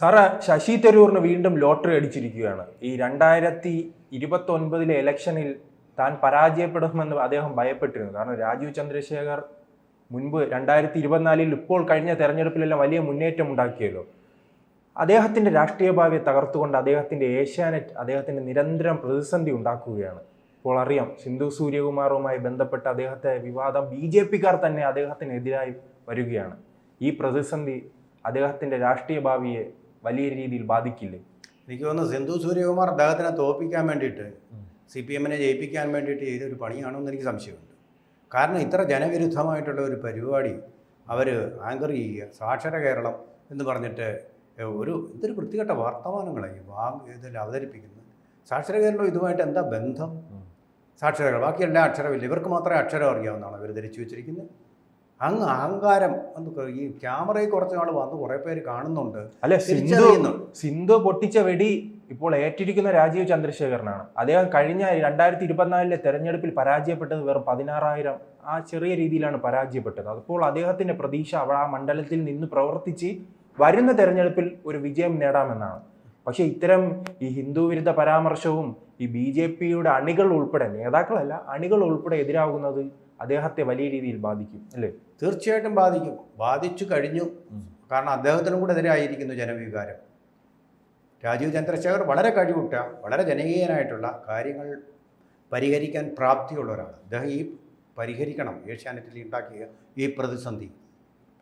Sir Sasi തരൂറിന് വീണ്ടും lottery അടിച്ചിരിക്കുകയാണ്. ഈ രണ്ടായിരത്തി ഇരുപത്തി ഒൻപതിലെ ഇലക്ഷനിൽ താൻ പരാജയപ്പെടുമെന്ന് അദ്ദേഹം ഭയപ്പെട്ടിരുന്നു. കാരണം രാജീവ് ചന്ദ്രശേഖർ മുൻപ് രണ്ടായിരത്തി ഇരുപത്തിനാലിൽ ഇപ്പോൾ കഴിഞ്ഞ തെരഞ്ഞെടുപ്പിലെല്ലാം വലിയ മുന്നേറ്റം ഉണ്ടാക്കിയല്ലോ. അദ്ദേഹത്തിന്റെ രാഷ്ട്രീയ ഭാവിയെ തകർത്തുകൊണ്ട് അദ്ദേഹത്തിന്റെ ഏഷ്യാനെറ്റ് അദ്ദേഹത്തിന്റെ നിരന്തരം പ്രതിസന്ധി ഉണ്ടാക്കുകയാണ്. ഇപ്പോൾ അറിയാം സിന്ധു സൂര്യകുമാറുമായി ബന്ധപ്പെട്ട അദ്ദേഹത്തെ വിവാദം ബി ജെ പിക്കാർ തന്നെ അദ്ദേഹത്തിനെതിരായി വരികയാണ്. ഈ പ്രതിസന്ധി അദ്ദേഹത്തിന്റെ രാഷ്ട്രീയ ഭാവിയെ വലിയ രീതിയിൽ ബാധിക്കില്ലേ? എനിക്ക് തോന്നുന്നു സിന്ധു സൂര്യകുമാർ അദ്ദേഹത്തിനെ തോപ്പിക്കാൻ വേണ്ടിയിട്ട് സി പി എമ്മിനെ ജയിപ്പിക്കാൻ വേണ്ടിയിട്ട് ചെയ്തൊരു പണിയാണോ എന്ന് എനിക്ക് സംശയമുണ്ട്. കാരണം ഇത്ര ജനവിരുദ്ധമായിട്ടുള്ള ഒരു പരിപാടി അവർ ആങ്കർ ചെയ്യുക സാക്ഷര കേരളം എന്ന് പറഞ്ഞിട്ട് ഒരു ഇതൊരു വൃത്തികെട്ട വർത്തമാനങ്ങളായി വാ ഇതിൽ അവതരിപ്പിക്കുന്നത്. സാക്ഷര കേരളം ഇതുമായിട്ട് എന്താ ബന്ധം? സാക്ഷരകൾ ബാക്കി എല്ലാ അക്ഷരമില്ല ഇവർക്ക് മാത്രമേ അക്ഷരം അറിയാവുന്നതാണ് ഇവർ ധരിച്ചു വെച്ചിരിക്കുന്നത്. അങ്ങ് അഹങ്കാരം എന്ന് ഈ ക്യാമറയിൽ കുറച്ച് നാൾ വന്ന് കുറെ പേര് കാണുന്നുണ്ട്. അല്ലെ സിന്ധു സിന്ധു പൊട്ടിച്ച വെടി ഇപ്പോൾ ഏറ്റിരിക്കുന്ന രാജീവ് ചന്ദ്രശേഖരനാണ്. അദ്ദേഹം കഴിഞ്ഞ രണ്ടായിരത്തി ഇരുപത്തിനാലിലെ തെരഞ്ഞെടുപ്പിൽ പരാജയപ്പെട്ടത് വെറും പതിനാറായിരം ആ ചെറിയ രീതിയിലാണ് പരാജയപ്പെട്ടത്. അപ്പോൾ അദ്ദേഹത്തിന്റെ പ്രതീക്ഷ അവൾ ആ മണ്ഡലത്തിൽ നിന്ന് പ്രവർത്തിച്ച് വരുന്ന തെരഞ്ഞെടുപ്പിൽ ഒരു വിജയം നേടാമെന്നാണ്. പക്ഷേ ഇത്തരം ഈ ഹിന്ദു വിരുദ്ധ പരാമർശവും ഈ ബി ജെ പിയുടെ അണികൾ ഉൾപ്പെടെ നേതാക്കളല്ല അണികൾ ഉൾപ്പെടെ എതിരാകുന്നത് അദ്ദേഹത്തെ വലിയ രീതിയിൽ ബാധിക്കും അല്ലേ? തീർച്ചയായിട്ടും ബാധിക്കും. ബാധിച്ചു കഴിഞ്ഞു. കാരണം അദ്ദേഹത്തിനും കൂടെ എതിരായിരിക്കുന്നു ജനവികാരം. രാജീവ് ചന്ദ്രശേഖർ വളരെ കഴിവുട്ട വളരെ ജനകീയനായിട്ടുള്ള കാര്യങ്ങൾ പരിഹരിക്കാൻ പ്രാപ്തിയുള്ള ഒരാൾ അദ്ദേഹം ഈ പരിഹരിക്കണം ഏഷ്യാനെറ്റിൽ ഉണ്ടാക്കിയ ഈ പ്രതിസന്ധി.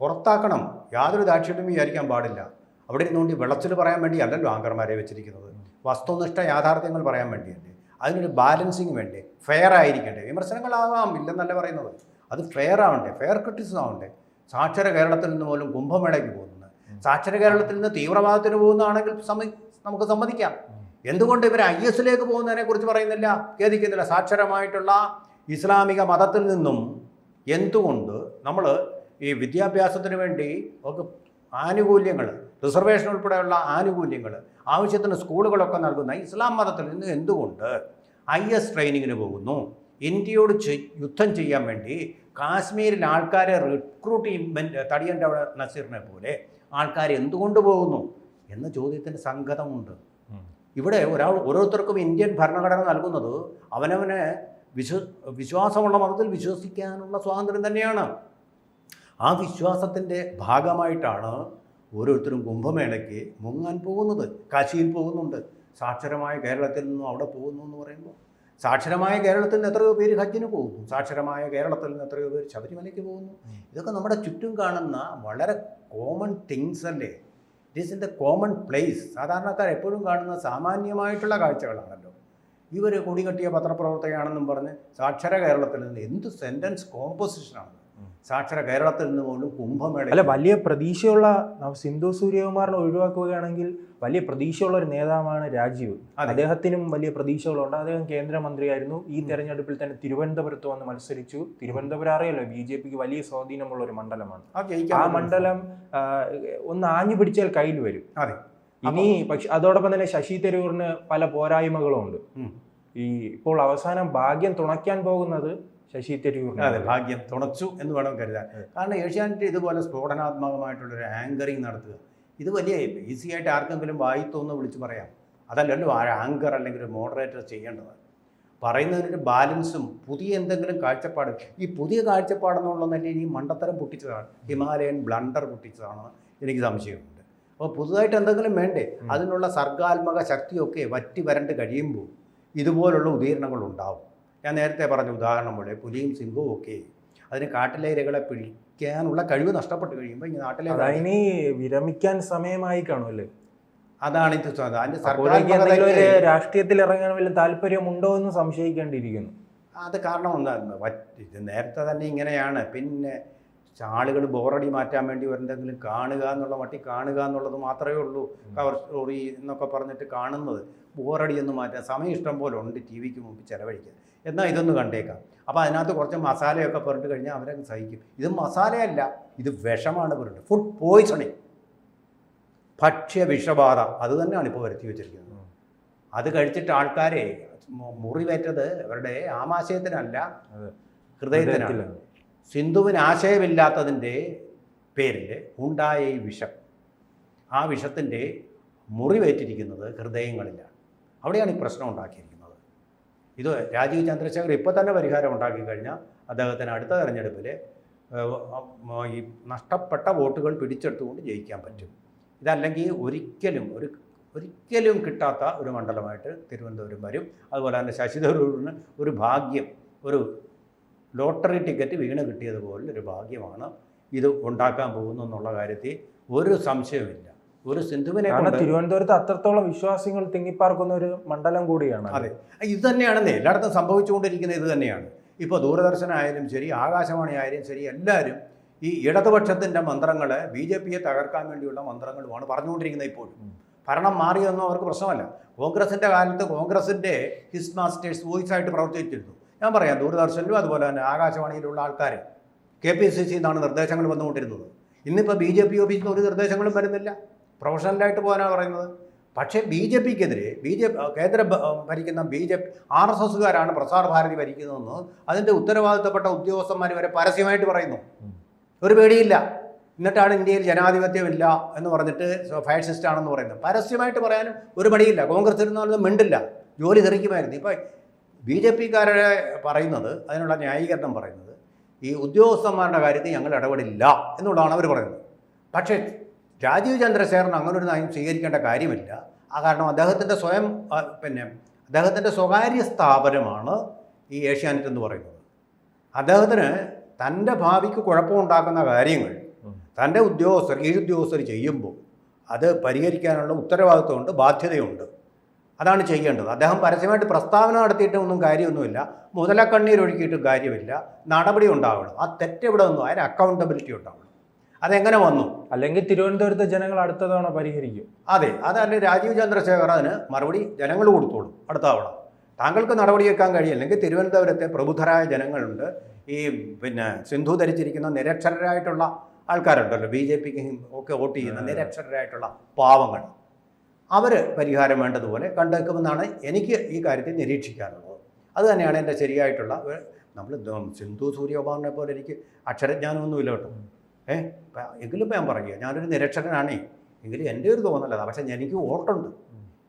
പുറത്താക്കണം. യാതൊരു ദാക്ഷിണ്യം വിചാരിക്കാൻ പാടില്ല. അവിടെ ഇരുന്നുകൊണ്ട് വിളച്ചിൽ പറയാൻ വേണ്ടി അല്ലല്ലോ ആങ്കർമാരെ വെച്ചിരിക്കുന്നത്. വസ്തുനിഷ്ഠ യാഥാർത്ഥ്യങ്ങൾ പറയാൻ വേണ്ടിയല്ലേ. അതിനൊരു ബാലൻസിങ് വേണ്ടേ? ഫെയർ ആയിരിക്കണ്ടേ? വിമർശനങ്ങളാവാം ഇല്ലെന്നല്ല പറയുന്നത്. അത് ഫെയർ ആവണ്ടേ? ഫെയർ ക്രിറ്റിസം ആവണ്ടേ? സാക്ഷര കേരളത്തിൽ നിന്ന് പോലും കുംഭമേളയ്ക്ക് പോകുന്നത്. സാക്ഷര കേരളത്തിൽ നിന്ന് തീവ്രവാദത്തിന് പോകുന്നതാണെങ്കിൽ നമുക്ക് സമ്മതിക്കാം. എന്തുകൊണ്ട് ഇവർ ഐ എസിലേക്ക് പോകുന്നതിനെ കുറിച്ച് പറയുന്നില്ല? ഖേദിക്കുന്നില്ല. സാക്ഷരമായിട്ടുള്ള ഇസ്ലാമിക മതത്തിൽ നിന്നും എന്തുകൊണ്ട് നമ്മൾ ഈ വിദ്യാഭ്യാസത്തിന് വേണ്ടി നമുക്ക് ആനുകൂല്യങ്ങൾ റിസർവേഷൻ ഉൾപ്പെടെയുള്ള ആനുകൂല്യങ്ങൾ ആവശ്യത്തിന് സ്കൂളുകളൊക്കെ നൽകുന്ന ഇസ്ലാം മതത്തിൽ നിന്ന് എന്തുകൊണ്ട് ഐ എസ് ട്രെയിനിങ്ങിന് പോകുന്നു? ഇന്ത്യയോട് യുദ്ധം ചെയ്യാൻ വേണ്ടി കാശ്മീരിൽ ആൾക്കാരെ റിക്രൂട്ട് ചെയ്യും തടിയന്റെ നസീറിനെ പോലെ ആൾക്കാർ എന്തുകൊണ്ട് പോകുന്നു? എന്ന ചോദ്യത്തിന് സംഗതമുണ്ട് ഇവിടെ ഒരാൾ ഓരോരുത്തർക്കും ഇന്ത്യൻ ഭരണഘടന നൽകുന്നത് അവനവനെ വിശ്വ വിശ്വാസമുള്ള മതത്തിൽ വിശ്വസിക്കാനുള്ള സ്വാതന്ത്ര്യം തന്നെയാണ്. ആ വിശ്വാസത്തിന്റെ ഭാഗമായിട്ടാണ് ഓരോരുത്തരും കുംഭമേളയ്ക്ക് മുങ്ങാൻ പോകുന്നത് കാശിയിൽ പോകുന്നുണ്ട്. സാക്ഷരമായ കേരളത്തിൽ നിന്നും അവിടെ പോകുന്നു എന്ന് പറയുമ്പോൾ സാക്ഷരമായ കേരളത്തിൽ നിന്ന് എത്രയോ പേര് ഹജ്ജിന് പോകുന്നു സാക്ഷരമായ കേരളത്തിൽ നിന്ന് എത്രയോ പേര് ശബരിമലയ്ക്ക് പോകുന്നു. ഇതൊക്കെ നമ്മുടെ ചുറ്റും കാണുന്ന വളരെ കോമൺ തിങ്സ് അല്ലേ? It is in the common place സാധാരണക്കാർ എപ്പോഴും കാണുന്ന സാമാന്യമായിട്ടുള്ള കാഴ്ചകളാണല്ലോ. ഇവർ കൊടികെട്ടിയ പത്രപ്രവർത്തകയാണെന്നും പറഞ്ഞ് സാക്ഷര കേരളത്തിൽ നിന്ന് എന്ത് സെന്റൻസ് കോമ്പോസിഷനാണ് സാക്ഷര കേരളത്തിൽ നിന്ന് പോലും കുംഭമേള അല്ല വലിയ പ്രതീക്ഷയുള്ള സിന്ധു സൂര്യകുമാറിനെ ഒഴിവാക്കുകയാണെങ്കിൽ വലിയ പ്രതീക്ഷയുള്ള ഒരു നേതാവാണ് രാജീവ്. അദ്ദേഹത്തിനും വലിയ പ്രതീക്ഷകളുണ്ട്. അദ്ദേഹം കേന്ദ്രമന്ത്രിയായിരുന്നു. ഈ തെരഞ്ഞെടുപ്പിൽ തന്നെ തിരുവനന്തപുരത്ത് വന്ന് മത്സരിച്ചു. തിരുവനന്തപുരം അറിയല്ലോ ബി ജെ പിക്ക് വലിയ സ്വാധീനമുള്ള ഒരു മണ്ഡലമാണ്. ആ. മണ്ഡലം ഒന്ന് ആഞ്ഞു പിടിച്ചാൽ കയ്യിൽ വരും. അതെ. ഇനി പക്ഷെ അതോടൊപ്പം തന്നെ ശശി തരൂറിന് പല പോരായ്മകളും ഉണ്ട് ഈ ഇപ്പോൾ അവസാനം ഭാഗ്യം തുണയ്ക്കാൻ പോകുന്നത് ശശി തരൂർ അതെ ഭാഗ്യം തുണച്ചു എന്ന് വേണം കരുതാൻ. കാരണം ഏഷ്യാനെറ്റ് ഇതുപോലെ സ്ഫോടനാത്മകമായിട്ടുള്ളൊരു ആങ്കറിങ് നടത്തുക ഇത് വലിയ ഈസി ആയിട്ട് ആർക്കെങ്കിലും വായിത്തോന്ന് വിളിച്ച് പറയാം. അതല്ലല്ലോ ആ ആങ്കർ അല്ലെങ്കിൽ ഒരു മോഡറേറ്റർ ചെയ്യേണ്ടത് പറയുന്നതിനൊരു ബാലൻസും പുതിയ എന്തെങ്കിലും കാഴ്ചപ്പാട്. ഈ പുതിയ കാഴ്ചപ്പാടെന്നുള്ള നിലയിൽ ഈ മണ്ടത്തരം പൊട്ടിച്ചതാണ്. ഹിമാലയൻ ബ്ലണ്ടർ പൊട്ടിച്ചതാണ് എനിക്ക് സംശയമുണ്ട്. അപ്പോൾ പുതുതായിട്ട് എന്തെങ്കിലും വേണ്ടേ? അതിനുള്ള സർഗാത്മക ശക്തിയൊക്കെ വറ്റി വരണ്ട് കഴിയുമ്പോൾ ഇതുപോലുള്ള ഉദീരണങ്ങൾ ഉണ്ടാവും ഞാൻ നേരത്തെ പറഞ്ഞ ഉദാഹരണം പോലെ പുലിയും സിംഹവും ഒക്കെ അതിന് കാട്ടിലെ ഇരകളെ പിടിക്കാനുള്ള കഴിവ് നഷ്ടപ്പെട്ട് കഴിയുമ്പോൾ ഈ നാട്ടിലെ അതിന് വിരമിക്കാൻ സമയമായി കാണുമല്ലേ? അതാണ് ഇത് അതിന്റെ സർക്കാർ രാഷ്ട്രീയത്തിൽ ഇറങ്ങാൻ വല്ല താല്പര്യമുണ്ടോ എന്ന് സംശയിക്കേണ്ടിയിരിക്കുന്നു. അത് കാരണം ഒന്നായിരുന്നു ഇത് നേരത്തെ തന്നെ ഇങ്ങനെയാണ്. പിന്നെ ആളുകൾ ബോറടി മാറ്റാൻ വേണ്ടി എന്തെങ്കിലും കാണുക എന്നുള്ള മട്ടി കാണുക എന്നുള്ളത് മാത്രമേ ഉള്ളൂ. കവർ സ്റ്റോറി എന്നൊക്കെ പറഞ്ഞിട്ട് കാണുന്നത്. ബോറടി എന്ന് മാറ്റാൻ സമയം ഇഷ്ടം പോലെ ഉണ്ട് ടി വിക്ക് മുമ്പ് ചിലവഴിക്കാൻ. എന്നാൽ ഇതൊന്ന് കണ്ടേക്കാം. അപ്പോൾ അതിനകത്ത് കുറച്ച് മസാലയൊക്കെ പുരട്ട് കഴിഞ്ഞാൽ അവരങ്ങ് സഹിക്കും. ഇത് മസാലയല്ല ഇത് വിഷമാണ് പുരട്ട്. ഫുഡ് പോയിസണിങ് ഭക്ഷ്യ വിഷബാധ. അത് തന്നെയാണ് ഇപ്പോൾ വരുത്തി വെച്ചിരിക്കുന്നത്. അത് കഴിച്ചിട്ട് ആൾക്കാരെ മുറിവേറ്റത് അവരുടെ ആമാശയത്തിനല്ല ഹൃദയത്തിനല്ല ഹൃദയത്തിനാണ്. സിന്ധുവിന് ആശയമില്ലാത്തതിന്റെ പേരിൽ ഉണ്ടായ ഈ വിഷം ആ വിഷത്തിന്റെ മുറിവേറ്റിരിക്കുന്നത് ഹൃദയങ്ങളിലാണ്. അവിടെയാണ് ഈ പ്രശ്നം ഉണ്ടാക്കിയിരിക്കുന്നത്. ഇത് രാജീവ് ചന്ദ്രശേഖർ ഇപ്പോൾ തന്നെ പരിഹാരം ഉണ്ടാക്കി കഴിഞ്ഞാൽ അദ്ദേഹത്തിന് അടുത്ത തെരഞ്ഞെടുപ്പിൽ ഈ നഷ്ടപ്പെട്ട വോട്ടുകൾ പിടിച്ചെടുത്തുകൊണ്ട് ജയിക്കാൻ പറ്റും. ഇതല്ലെങ്കിൽ ഒരിക്കലും ഒരു ഒരിക്കലും കിട്ടാത്ത ഒരു മണ്ഡലമായിട്ട് തിരുവനന്തപുരം വരും. അതുപോലെ തന്നെ ശശി തരൂരിന് ഒരു ഭാഗ്യം ഒരു ലോട്ടറി ടിക്കറ്റ് വീണ് കിട്ടിയതുപോലെ ഒരു ഭാഗ്യമാണ് ഇത് ഉണ്ടാക്കാൻ പോകുന്നു എന്നുള്ള കാര്യത്തിൽ ഒരു സംശയവുമില്ല. ഒരു സിന്ധുവിനെ തിരുവനന്തപുരത്ത് അത്രത്തോളം വിശ്വാസികൾ തിങ്ങിപ്പാർക്കുന്ന ഒരു മണ്ഡലം കൂടിയാണ് അതെ. ഇത് തന്നെയാണെന്നേ. എല്ലായിടത്തും സംഭവിച്ചുകൊണ്ടിരിക്കുന്നത് ഇത് തന്നെയാണ്. ഇപ്പോൾ ദൂരദർശനായാലും ശരി ആകാശവാണി ആയാലും ശരി എല്ലാവരും ഈ ഇടതുപക്ഷത്തിന്റെ മന്ത്രങ്ങൾ ബി ജെ പിയെ തകർക്കാൻ വേണ്ടിയുള്ള മന്ത്രങ്ങളുമാണ് പറഞ്ഞുകൊണ്ടിരിക്കുന്നത് ഇപ്പോഴും. ഭരണം മാറിയതൊന്നും അവർക്ക് പ്രശ്നമല്ല. കോൺഗ്രസിന്റെ കാലത്ത് കോൺഗ്രസിന്റെ ഹിസ് മാസ്റ്റേഴ്സ് വോയിസ് ആയിട്ട് പ്രവർത്തിച്ചിരുന്നു. ഞാൻ പറയാം ദൂരദർശനിലും അതുപോലെ തന്നെ ആകാശവാണിയിലുള്ള ആൾക്കാർ കെ പി സി സി നിന്നാണ് നിർദ്ദേശങ്ങൾ വന്നുകൊണ്ടിരുന്നത്. ഇന്നിപ്പോൾ ബി ജെ പി ഓഫീസിൽ നിന്ന് ഒരു നിർദ്ദേശങ്ങളും വരുന്നില്ല. പ്രൊഫഷണലായിട്ട് പോകാനാണ് പറയുന്നത്. പക്ഷേ ബി ജെ പിക്കെതിരെ ബി ജെ കേന്ദ്ര ഭരിക്കുന്ന B J P R S എസ്സുകാരാണ് Prasar Bharati ഭരിക്കുന്നതെന്ന് അതിന്റെ ഉത്തരവാദിത്തപ്പെട്ട ഉദ്യോഗസ്ഥന്മാർ വരെ പരസ്യമായിട്ട് പറയുന്നു. ഒരു പേടിയില്ല. എന്നിട്ടാണ് ഇന്ത്യയിൽ ജനാധിപത്യമില്ല എന്ന് പറഞ്ഞിട്ട് ഫാഷിസ്റ്റ് ആണെന്ന് പറയുന്നത്. പരസ്യമായിട്ട് പറയാനും ഒരു മടിയില്ല. കോൺഗ്രസ് ഇരുന്നാലും മിണ്ടില്ല. ജോലി തെറിക്കുമായിരുന്നു. ഇപ്പോൾ ബി ജെ പിക്കാരെ പറയുന്നത് അതിനുള്ള ന്യായീകരണം പറയുന്നത് ഈ ഉദ്യോഗസ്ഥന്മാരുടെ കാര്യത്തിൽ ഞങ്ങൾ ഇടപെടില്ല എന്നുള്ളതാണ് അവർ പറയുന്നത്. പക്ഷേ രാജീവ് ചന്ദ്രശേഖരൻ അങ്ങനെ ഒരു നയം സ്വീകരിക്കേണ്ട കാര്യമില്ല. ആ കാരണം അദ്ദേഹത്തിന്റെ സ്വയം പിന്നെ അദ്ദേഹത്തിന്റെ സ്വകാര്യ സ്ഥാപനമാണ് ഈ ഏഷ്യാനെറ്റ് എന്ന് പറയുന്നത്. അദ്ദേഹത്തിന് തന്റെ ഭാവിക്ക് കുഴപ്പമുണ്ടാക്കുന്ന കാര്യങ്ങൾ തന്റെ ഉദ്യോഗസ്ഥർ കീഴുദ്യോഗസ്ഥർ ചെയ്യുമ്പോൾ അത് പരിഹരിക്കാനുള്ള ഉത്തരവാദിത്വമുണ്ട് ബാധ്യതയുണ്ട്. അതാണ് ചെയ്യേണ്ടത്. അദ്ദേഹം പരസ്യമായിട്ട് പ്രസ്താവന നടത്തിയിട്ടൊന്നും കാര്യമൊന്നുമില്ല. മുതലക്കണ്ണീരൊഴുക്കിയിട്ടും കാര്യമില്ല. നടപടി ഉണ്ടാവണം. ആ തെറ്റെവിടെ നിന്നും അതിന് അക്കൗണ്ടബിലിറ്റി ഉണ്ടാവണം. അതെങ്ങനെ വന്നു? അല്ലെങ്കിൽ തിരുവനന്തപുരത്തെ ജനങ്ങൾ അടുത്ത തവണ പരിഹരിക്കും. അതെ അതല്ലെങ്കിൽ രാജീവ് ചന്ദ്രശേഖർ അതിന് മറുപടി ജനങ്ങൾ കൊടുത്തോളും അടുത്ത തവണ. താങ്കൾക്ക് നടപടിയെടുക്കാൻ കഴിയില്ലെങ്കിൽ തിരുവനന്തപുരത്തെ പ്രബുദ്ധരായ ജനങ്ങളുണ്ട്. ഈ പിന്നെ സിന്ധു ധരിച്ചിരിക്കുന്ന നിരക്ഷരരായിട്ടുള്ള ആൾക്കാരുണ്ടല്ലോ. ബി ജെ പിക്ക് ഒക്കെ വോട്ട് ചെയ്യുന്ന നിരക്ഷരരായിട്ടുള്ള പാവങ്ങൾ. അവർ പരിഹാരം വേണ്ടതുപോലെ കണ്ടേക്കുമെന്നാണ് എനിക്ക് ഈ കാര്യത്തിൽ നിരീക്ഷിക്കാനുള്ളത്. അത് തന്നെയാണ് എന്റെ ശരിയായിട്ടുള്ള നമ്മൾ സിന്ധു സൂര്യകുമാറിനെ പോലെ എനിക്ക് അക്ഷരജ്ഞാനമൊന്നുമില്ല കേട്ടോ. ഏ എങ്കിലും ഇപ്പം ഞാൻ പറയുക ഞാനൊരു നിരക്ഷരനാണേ. എങ്കിലും എന്റെ ഒരു തോന്നലതാ പക്ഷെ എനിക്ക് വോട്ടുണ്ട്.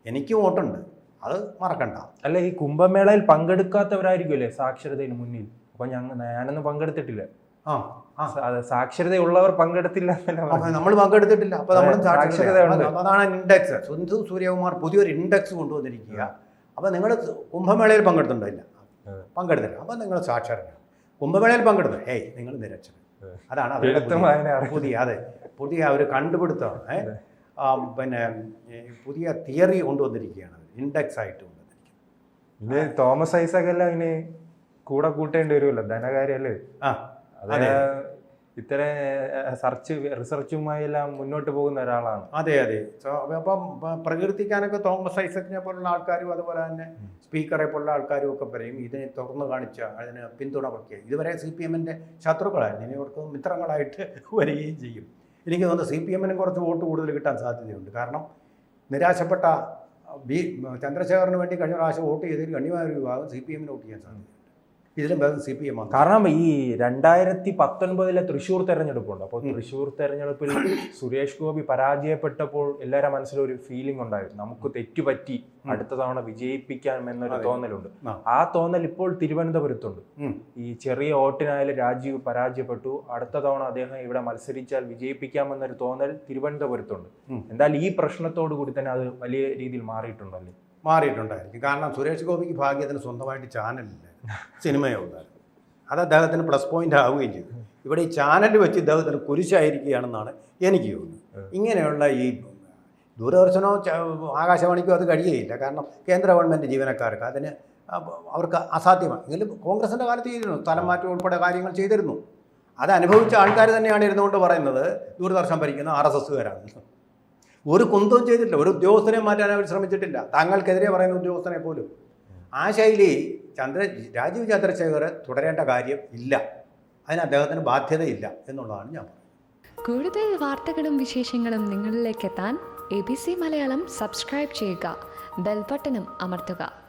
എനിക്ക് വോട്ടുണ്ട്. അത് മറക്കണ്ട. അല്ല ഈ കുംഭമേളയിൽ പങ്കെടുക്കാത്തവരായിരിക്കുമല്ലേ സാക്ഷരതയിൽ മുന്നിൽ? അപ്പൊ ഞങ്ങൾ ഞാനൊന്നും പങ്കെടുത്തിട്ടില്ല. ആ ആ. സ- സാക്ഷരതയുള്ളവർ പങ്കെടുത്തില്ല നമ്മൾ പങ്കെടുത്തിട്ടില്ല. അപ്പോൾ നമ്മൾ സാക്ഷരത. അതാണ് ഇൻഡെക്സ്. സുന്ദു സൂര്യകുമാർ പുതിയൊരു ഇൻഡെക്സ് കൊണ്ടുവന്നിരിക്കുക. അപ്പോൾ നിങ്ങൾ കുംഭമേളയിൽ പങ്കെടുത്തിട്ടുണ്ടോ ഇല്ല പങ്കെടുത്തില്ല. അപ്പോൾ നിങ്ങൾ സാക്ഷരനാണ്. കുംഭമേളയിൽ പങ്കെടുത്തു? ഏയ് നിങ്ങൾ നിരക്ഷരൻ. അതെ. അതാണ് അവരുടെ പുതിയ- അതെ. പുതിയ ഒരു കണ്ടുപിടുത്തം? പിന്നെ പുതിയ തിയറി കൊണ്ടുവന്നിരിക്കുകയാണ് ഇൻഡെക്സ് ആയിട്ട് കൊണ്ടുവന്നിരിക്കുന്നത് ഇത് തോമസ് ഐസക് എല്ലാം ഇനി കൂടെ കൂട്ടേണ്ടി വരുമല്ലോ? ധനകാര്യല്ലേ ആ. ഇത്തരം സെർച്ച് റിസർച്ചുമായി എല്ലാം മുന്നോട്ട് പോകുന്ന ഒരാളാണ്. അതെ അതെ. സോ അപ്പം പ്രകീർത്തിക്കാനൊക്കെ തോമസ് ഐസക്കിനെ പോലുള്ള ആൾക്കാരും അതുപോലെ തന്നെ സ്പീക്കറെ പോലുള്ള ആൾക്കാരും ഒക്കെ പറയും ഇതിനെ തുറന്നു കാണിച്ച അതിന് പിന്തുണ പ്രഖ്യാപിക്കും ഇതുവരെ സി പി എമ്മിന്റെ ശത്രുക്കളായിരുന്നു ഇനി അവർക്ക് മിത്രങ്ങളായിട്ട് വരികയും ചെയ്യും. എനിക്ക് തോന്നുന്നു സി പി എമ്മിനും കുറച്ച് വോട്ട് കൂടുതൽ കിട്ടാൻ സാധ്യതയുണ്ട്. കാരണം നിരാശപ്പെട്ട ബി ചന്ദ്രശേഖറിന് വേണ്ടി കഴിഞ്ഞ പ്രാവശ്യം വോട്ട് ചെയ്തതിൽ ഗണ്യമായ ഒരു വിഭാഗം സി പി എമ്മിന് വോട്ട് ചെയ്യാൻ സാധ്യതയുണ്ട്. ഇതിലും ഭേദം സി പി എം ആണ്. കാരണം ഈ രണ്ടായിരത്തി പത്തൊൻപതിലെ തൃശ്ശൂർ തെരഞ്ഞെടുപ്പുണ്ട്. അപ്പോൾ തൃശൂർ തൃശ്ശൂർ തെരഞ്ഞെടുപ്പിൽ സുരേഷ് ഗോപി പരാജയപ്പെട്ടപ്പോൾ എല്ലാവരുടെ മനസ്സിലൊരു ഫീലിംഗ് ഉണ്ടായിരുന്നു. നമുക്ക് തെറ്റുപറ്റി അടുത്ത തവണ വിജയിപ്പിക്കാം എന്നൊരു തോന്നലുണ്ട്. ആ. തോന്നൽ ഇപ്പോൾ തിരുവനന്തപുരത്തുണ്ട്. ഈ ചെറിയ വോട്ടിനായാലും രാജീവ് പരാജയപ്പെട്ടു. അടുത്ത തവണ അദ്ദേഹം ഇവിടെ മത്സരിച്ചാൽ വിജയിപ്പിക്കാം എന്നൊരു തോന്നൽ തിരുവനന്തപുരത്തുണ്ട്. എന്തായാലും ഈ പ്രശ്നത്തോടു കൂടി തന്നെ അത് വലിയ രീതിയിൽ മാറിയിട്ടുണ്ടല്ലേ? മാറിയിട്ടുണ്ടായിരിക്കും. കാരണം സുരേഷ് ഗോപിക്ക് ഭാഗ്യത്തിന് സ്വന്തമായിട്ട് ചാനലില്ല സിനിമയേ ഉണ്ടായിരുന്നു അത് അദ്ദേഹത്തിന് പ്ലസ് പോയിന്റ് ആവുകയും ചെയ്തു. ഇവിടെ ഈ ചാനൽ വെച്ച് ഇദ്ദേഹത്തിന് കുരിശായിരിക്കുകയാണെന്നാണ് എനിക്ക് തോന്നുന്നത്. ഇങ്ങനെയുള്ള ഈ ദൂരദർശനോ ആകാശവാണിക്കോ അത് കഴിയുകയില്ല. കാരണം കേന്ദ്ര ഗവൺമെന്റ് ജീവനക്കാർക്ക് അതിന് അവർക്ക് അസാധ്യമാണ്. എങ്കിലും കോൺഗ്രസിന്റെ കാലത്ത് ചെയ്തിരുന്നു. സ്ഥലം മാറ്റം ഉൾപ്പെടെ കാര്യങ്ങൾ ചെയ്തിരുന്നു. അത് അനുഭവിച്ച ആൾക്കാർ തന്നെയാണ് ഇരുന്നുകൊണ്ട് പറയുന്നത് ദൂരദർശൻ ഭരിക്കുന്ന ആർ എസ് എസ്സുകാരാണ്. ഒരു കുന്തവും ചെയ്തിട്ടില്ല. ഒരു ഉദ്യോഗസ്ഥനെ മാറ്റാൻ അവർ ശ്രമിച്ചിട്ടില്ല. താങ്കൾക്കെതിരെ പറയുന്ന ഉദ്യോഗസ്ഥനെ പോലും. ആ ശൈലി ചന്ദ്ര രാജീവ് ചന്ദ്രശേഖർ തുടരേണ്ട കാര്യം ഇല്ല. അതിന് അദ്ദേഹത്തിന് ബാധ്യതയില്ല എന്നുള്ളതാണ് ഞാൻ കൂടുതൽ വാർത്തകളും വിശേഷങ്ങളും നിങ്ങളിലേക്ക് എത്താൻ A B C Malayalam subscribe ചെയ്യുക. ബെൽബട്ടനും അമർത്തുക.